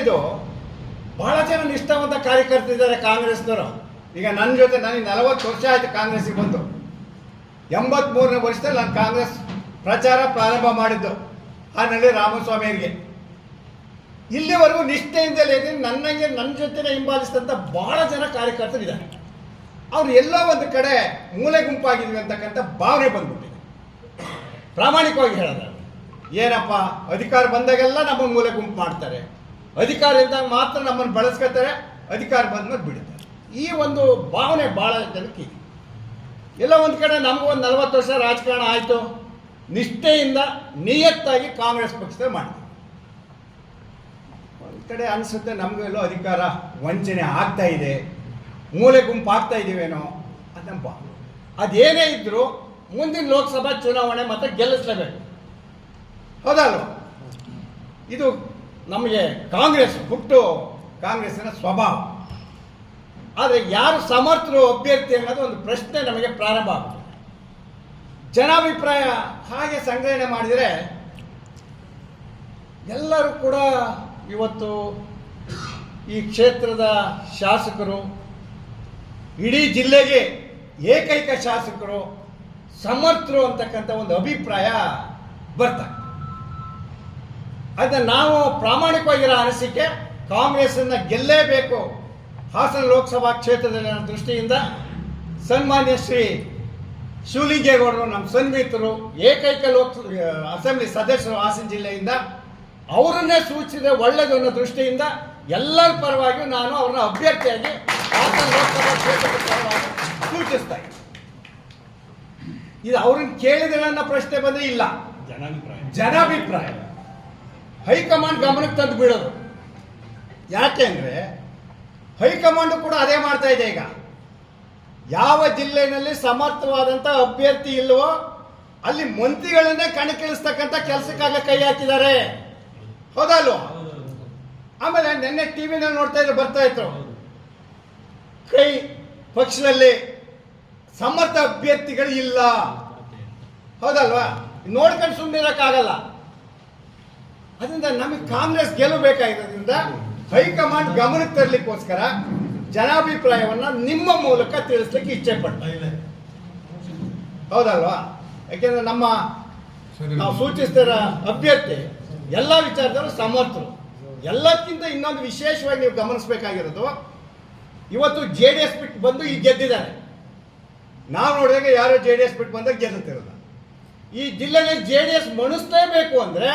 ಎರಡನೇದು, ಬಹಳ ಜನ ನಿಷ್ಠಾವಂತ ಕಾರ್ಯಕರ್ತರಿದ್ದಾರೆ ಕಾಂಗ್ರೆಸ್ನವರು. ಈಗ ನನ್ನ ಜೊತೆ ನನಗೆ ನಲವತ್ತು ವರ್ಷ ಆಯಿತು ಕಾಂಗ್ರೆಸ್ಸಿಗೆ ಬಂದು. ಎಂಬತ್ಮೂರನೇ ವರ್ಷದಲ್ಲಿ ನಾನು ಕಾಂಗ್ರೆಸ್ ಪ್ರಚಾರ ಪ್ರಾರಂಭ ಮಾಡಿದ್ದು ಹಾನಲ್ಲಿ ರಾಮಸ್ವಾಮಿಯವರಿಗೆ ಇಲ್ಲಿವರೆಗೂ ನಿಷ್ಠೆಯಿಂದಲೇ ನನಗೆ ನನ್ನ ಜೊತೆನೇ ಹಿಂಬಾಲಿಸಿದಂಥ ಬಹಳ ಜನ ಕಾರ್ಯಕರ್ತರಿದ್ದಾರೆ ಅವ್ರು ಎಲ್ಲ ಒಂದು ಕಡೆ ಮೂಲೆ ಗುಂಪಾಗಿದ್ವಿ ಅಂತಕ್ಕಂಥ ಭಾವನೆ ಬಂದ್ಬಿಟ್ಟಿದೆ. ಪ್ರಾಮಾಣಿಕವಾಗಿ ಹೇಳೋದು ಏನಪ್ಪ, ಅಧಿಕಾರ ಬಂದಾಗೆಲ್ಲ ನಮ್ಮ ಮೂಲೆ ಗುಂಪು ಮಾಡ್ತಾರೆ. ಅಧಿಕಾರ ಇದ್ದಾಗ ಮಾತ್ರ ನಮ್ಮನ್ನು ಬಳಸ್ಕೊತಾರೆ ಅಧಿಕಾರ ಬಂದ್ಮೇಲೆ ಬಿಡುತ್ತಾರೆ ಈ ಒಂದು ಭಾವನೆ ಭಾಳ ಜನಕ್ಕೆ ಎಲ್ಲ ಒಂದು ಕಡೆ ನಮಗೂ ಒಂದು ನಲವತ್ತು ವರ್ಷ ರಾಜಕಾರಣ ಆಯಿತು, ನಿಷ್ಠೆಯಿಂದ ನಿಯತ್ತಾಗಿ ಕಾಂಗ್ರೆಸ್ ಪಕ್ಷದ ಮಾಡಿದೆ ಒಂದು ಕಡೆ ಅನಿಸುತ್ತೆ ನಮಗೂ ಎಲ್ಲೋ ಅಧಿಕಾರ ವಂಚನೆ ಆಗ್ತಾ ಇದೆ, ಮೂಲೆ ಗುಂಪು ಆಗ್ತಾ ಇದೀವೇನೋ ಅದನ್ನ ಭಾವನೆ. ಅದೇನೇ ಇದ್ದರೂ ಮುಂದಿನ ಲೋಕಸಭಾ ಚುನಾವಣೆ ಮತ್ತೆ ಗೆಲ್ಲಿಸಲೇಬೇಕು. ಹೌದಲ್ವ? ಇದು ನಮಗೆ ಕಾಂಗ್ರೆಸ್ ಹುಟ್ಟು ಕಾಂಗ್ರೆಸ್ಸಿನ ಸ್ವಭಾವ. ಆದರೆ ಯಾರು ಸಮರ್ಥರು ಅಭ್ಯರ್ಥಿ ಅನ್ನೋದು ಒಂದು ಪ್ರಶ್ನೆ ನಮಗೆ ಪ್ರಾರಂಭ ಆಗುತ್ತೆ. ಜನಾಭಿಪ್ರಾಯ ಹಾಗೆ ಸಂಗ್ರಹಣೆ ಮಾಡಿದರೆ ಎಲ್ಲರೂ ಕೂಡ ಇವತ್ತು ಈ ಕ್ಷೇತ್ರದ ಶಾಸಕರು, ಇಡೀ ಜಿಲ್ಲೆಗೆ ಏಕೈಕ ಶಾಸಕರು, ಸಮರ್ಥರು ಅಂತಕ್ಕಂಥ ಒಂದು ಅಭಿಪ್ರಾಯ ಬರ್ತಾರೆ ಅದನ್ನ ನಾವು ಪ್ರಾಮಾಣಿಕವಾಗಿರೋ ಅನಿಸಿಕೆ ಕಾಂಗ್ರೆಸ್ಸನ್ನು ಗೆಲ್ಲೇಬೇಕು. ಹಾಸನ ಲೋಕಸಭಾ ಕ್ಷೇತ್ರದಲ್ಲಿ ನನ್ನ ದೃಷ್ಟಿಯಿಂದ ಸನ್ಮಾನ್ಯ ಶ್ರೀ ಶಿವಲಿಂಗೇಗೌಡರು ನಮ್ಮ ಸನ್ಮಿತರು ಏಕೈಕ ಲೋಕ ಅಸೆಂಬ್ಲಿ ಸದಸ್ಯರು ಹಾಸನ ಜಿಲ್ಲೆಯಿಂದ ಅವರನ್ನೇ ಸೂಚಿಸಿದ್ರೆ ಒಳ್ಳೆಯದು ಅನ್ನೋ ದೃಷ್ಟಿಯಿಂದ ಎಲ್ಲರ ಪರವಾಗಿ ನಾನು ಅವರನ್ನ ಅಭ್ಯರ್ಥಿಯಾಗಿ ಹಾಸನ ಲೋಕಸಭಾ ಕ್ಷೇತ್ರದ ಪರವಾಗಿ ಸೂಚಿಸ್ತಾ ಇದ್ದೀನಿ ಇದು ಅವ್ರನ್ನ ಕೇಳಿದ್ರೆ ನನ್ನ ಪ್ರಶ್ನೆ ಬಂದರೆ ಇಲ್ಲ. ಜನಾಭಿಪ್ರಾಯ. ಜನಾಭಿಪ್ರಾಯ. ಹೈಕಮಾಂಡ್ ಗಮನಕ್ಕೆ ತಂದು ಬಿಡೋದು. ಯಾಕೆ ಅಂದರೆ, ಹೈಕಮಾಂಡು ಕೂಡ ಅದೇ ಮಾಡ್ತಾ ಇದೆ ಈಗ. ಯಾವ ಜಿಲ್ಲೆಯಲ್ಲಿ ಸಮರ್ಥವಾದಂಥ ಅಭ್ಯರ್ಥಿ ಇಲ್ಲವೋ ಅಲ್ಲಿ ಮಂತ್ರಿಗಳನ್ನೇ ಕಣಕ್ಕಿಳಿಸ್ತಕ್ಕಂಥ ಕೆಲಸಕ್ಕಾಗ ಕೈ ಹಾಕಿದ್ದಾರೆ. ಹೌದಲ್ವ ಆಮೇಲೆ ನಿನ್ನೆ ಟಿ ವಿನಲ್ಲಿ ನೋಡ್ತಾ ಇದ್ರೆ ಬರ್ತಾ ಇತ್ತು. ಕೈ ಪಕ್ಷದಲ್ಲಿ ಸಮರ್ಥ ಅಭ್ಯರ್ಥಿಗಳು ಇಲ್ಲ. ಹೌದಲ್ವಾ? ನೋಡ್ಕೊಂಡು ಸುಮ್ಮನಿರಕ್ಕಾಗಲ್ಲ ಅದರಿಂದ ನಮಗೆ ಕಾಂಗ್ರೆಸ್ ಗೆಲ್ಲಬೇಕಾಗಿರೋದ್ರಿಂದ ಹೈಕಮಾಂಡ್ ಗಮನಕ್ಕೆ ತರಲಿಕ್ಕೋಸ್ಕರ ಜನಾಭಿಪ್ರಾಯವನ್ನ ನಿಮ್ಮ ಮೂಲಕ ತಿಳಿಸ್ಲಿಕ್ಕೆ ಇಚ್ಛೆ ಪಡ್ತಾರೆ ಹೌದಲ್ವಾ? ಯಾಕೆಂದ್ರೆ ನಮ್ಮ ನಾವು ಸೂಚಿಸ್ತಿರೋ ಅಭ್ಯರ್ಥಿ ಎಲ್ಲ ವಿಚಾರದಲ್ಲೂ ಸಮರ್ಥರು. ಎಲ್ಲಕ್ಕಿಂತ ಇನ್ನೊಂದು ವಿಶೇಷವಾಗಿ ನೀವು ಗಮನಿಸಬೇಕಾಗಿರೋದು ಇವತ್ತು ಜೆ ಡಿ ಎಸ್ ಬಿಟ್ಟು ಬಂದು ಈಗ ಗೆದ್ದಿದ್ದಾರೆ. ನಾವು ನೋಡಿದಾಗ ಯಾರೋ ಜೆ ಡಿ ಎಸ್ ಬಿಟ್ಟು ಬಂದಾಗ ಗೆದ್ದಿರೋದು. ಈ ಜಿಲ್ಲೆಯಲ್ಲಿ ಜೆ ಡಿ ಎಸ್ ಮಣಿಸ್ಲೇಬೇಕು ಅಂದ್ರೆ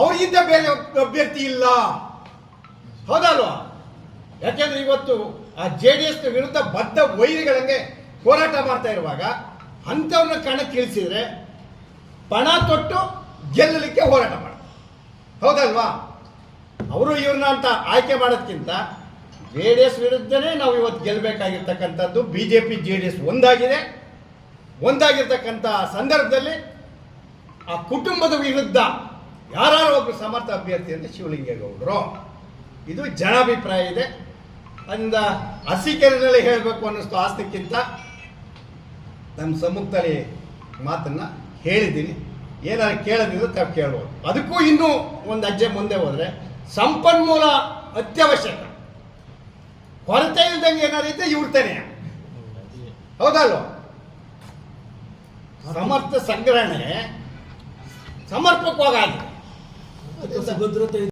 ಅವ್ರಿಗಿಂತ ಬೇರೆ ಅಭ್ಯರ್ಥಿ ಇಲ್ಲ. ಹೌದಲ್ವಾ? ಯಾಕೆಂದ್ರೆ ಇವತ್ತು ಆ ಜೆ ಡಿ ಎಸ್ ವಿರುದ್ಧ ಬದ್ಧ ವೈರಿಗಳಂಗೆ ಹೋರಾಟ ಮಾಡ್ತಾ ಇರುವಾಗ ಅಂಥವ್ರನ್ನ ಕಣಕ್ಕಿಳಿಸಿದ್ರೆ ಪಣ ತೊಟ್ಟು ಗೆಲ್ಲಲಿಕ್ಕೆ ಹೋರಾಟ ಮಾಡ್ತಾರೆ. ಹೌದಲ್ವಾ? ಅವರು ಇವ್ರನ್ನ ಅಂತ ಆಯ್ಕೆ ಮಾಡೋದ್ಕಿಂತ ಜೆ ಡಿ ಎಸ್ ವಿರುದ್ಧನೇ ನಾವು ಇವತ್ತು ಗೆಲ್ಲಬೇಕಾಗಿರ್ತಕ್ಕಂಥದ್ದು B J P J D S ಒಂದಾಗಿದೆ. ಒಂದಾಗಿರ್ತಕ್ಕಂಥ ಸಂದರ್ಭದಲ್ಲಿ ಆ ಕುಟುಂಬದ ವಿರುದ್ಧ ಯಾರು ಒಬ್ಬರು ಸಮರ್ಥ ಅಭ್ಯರ್ಥಿ ಅಂತ ಶಿವಲಿಂಗೇಗೌಡರು. ಇದು ಜನಾಭಿಪ್ರಾಯ ಇದೆ. ಅದರಿಂದ ಹಸಿಕೆರೆನಲ್ಲಿ ಹೇಳಬೇಕು ಅನ್ನಿಸ್ತು ಆಸ್ತಿಕ್ಕಿಂತ. ನಮ್ಮ ಸಮ್ಮುಖದಲ್ಲಿ ಮಾತನ್ನ ಹೇಳಿದ್ದೀನಿ. ಏನಾದ್ರು ಕೇಳದಿದ್ರೆ ತಪ್ಪು ಕೇಳ್ಬೋದು. ಅದಕ್ಕೂ ಇನ್ನೂ ಒಂದು ಅಜ್ಜೆ ಮುಂದೆ ಹೋದರೆ ಸಂಪನ್ಮೂಲ ಅತ್ಯವಶ್ಯಕ. ಕೊರತೆ ಇಲ್ದಂಗೆ ಏನಾದ್ರು ಇದ್ರೆ ಇವ್ರತೇನೆ ಹೌದಲ್ವ? ಸಮರ್ಥ ಸಂಗ್ರಹಣೆ ಸಮರ್ಪಕವಾಗಿ Eu sou